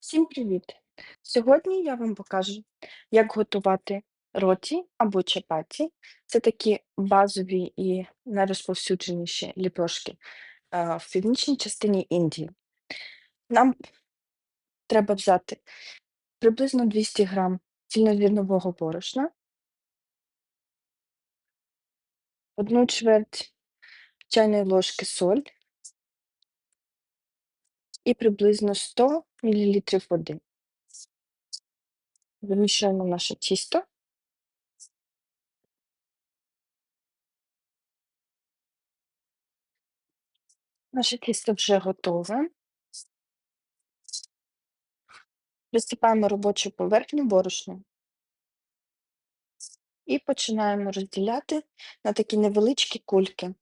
Всім привіт! Сьогодні я вам покажу, як готувати роті або чапаті. Це такі базові і найрозповсюдженіші ліпешки е, в північній частині Індії. Нам треба взяти приблизно 200 грам цільнозернового борошна, одну чверть чайної ложки соль і приблизно 100 мл води. Вимішуємо наше тісто. Наше тісто вже готове. Присипаємо робочу поверхню борошном і починаємо розділяти на такі невеличкі кульки.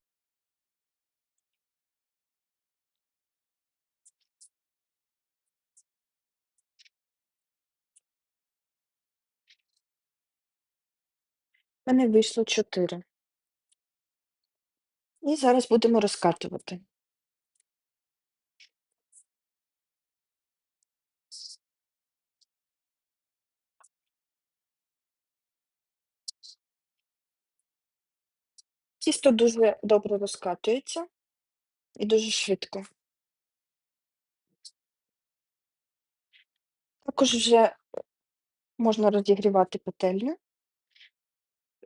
Мене вийшло 4. І зараз будемо розкатувати. Тісто дуже добре розкатується і дуже швидко. Також вже можна розігрівати пательню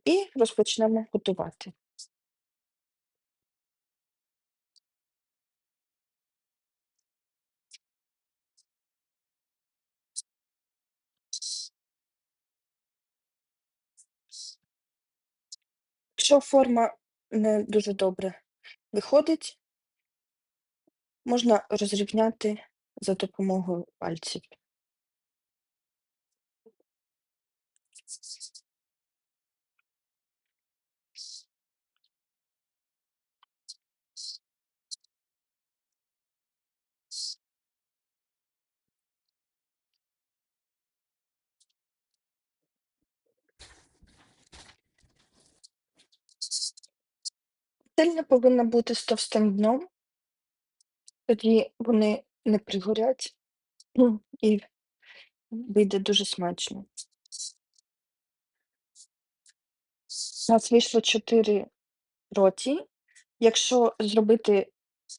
і розпочнемо готувати. Якщо форма не дуже добре виходить, можна розрівняти за допомогою пальців. Пательня повинна бути з товстим дном, тоді вони не пригорять і вийде дуже смачно. У нас вийшло 4 роті. Якщо зробити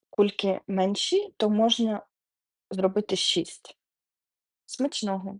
кульки менші, то можна зробити 6. Смачного!